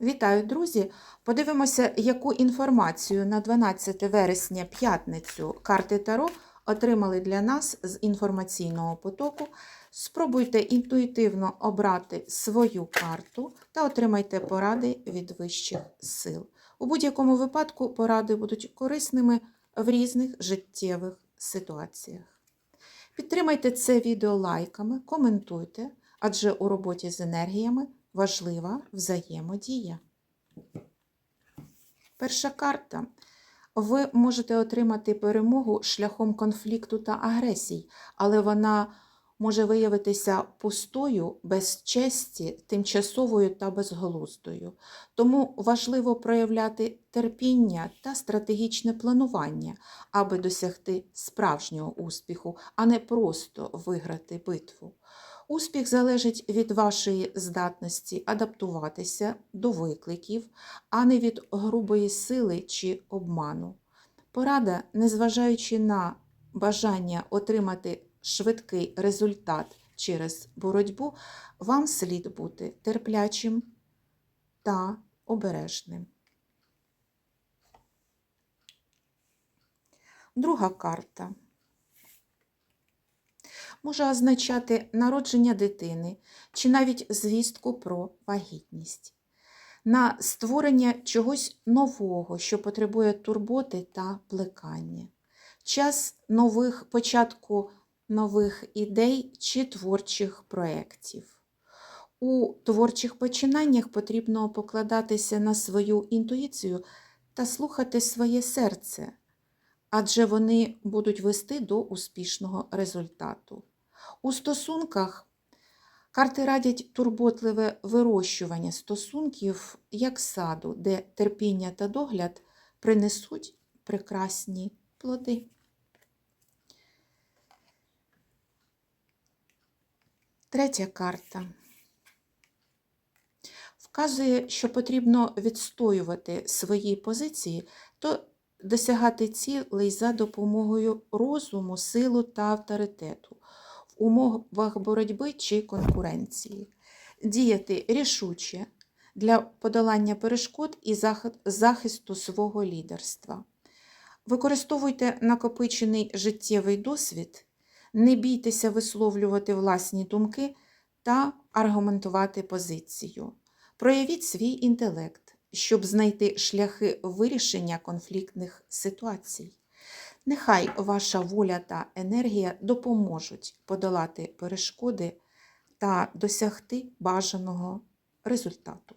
Вітаю, друзі! Подивимося, яку інформацію на 12 вересня п'ятницю карти Таро отримали для нас з інформаційного потоку. Спробуйте інтуїтивно обрати свою карту та отримайте поради від вищих сил. У будь-якому випадку поради будуть корисними в різних життєвих ситуаціях. Підтримайте це відео лайками, коментуйте, адже у роботі з енергіями важлива взаємодія. Перша карта. Ви можете отримати перемогу шляхом конфлікту та агресій, але вона може виявитися пустою, без честі, тимчасовою та безглуздою. Тому важливо проявляти терпіння та стратегічне планування, аби досягти справжнього успіху, а не просто виграти битву. Успіх залежить від вашої здатності адаптуватися до викликів, а не від грубої сили чи обману. Порада, незважаючи на бажання отримати швидкий результат через боротьбу, вам слід бути терплячим та обережним. Друга карта може означати народження дитини чи навіть звістку про вагітність, на створення чогось нового, що потребує турботи та плекання, час нових початку нових ідей чи творчих проєктів. У творчих починаннях потрібно покладатися на свою інтуїцію та слухати своє серце, адже вони будуть вести до успішного результату. У стосунках карти радять турботливе вирощування стосунків як саду, де терпіння та догляд принесуть прекрасні плоди. Третя карта вказує, що потрібно відстоювати свої позиції, то досягати цілей за допомогою розуму, силу та авторитету умовах боротьби чи конкуренції, діяти рішуче для подолання перешкод і захисту свого лідерства. Використовуйте накопичений життєвий досвід, не бійтеся висловлювати власні думки та аргументувати позицію. Проявіть свій інтелект, щоб знайти шляхи вирішення конфліктних ситуацій. Нехай ваша воля та енергія допоможуть подолати перешкоди та досягти бажаного результату.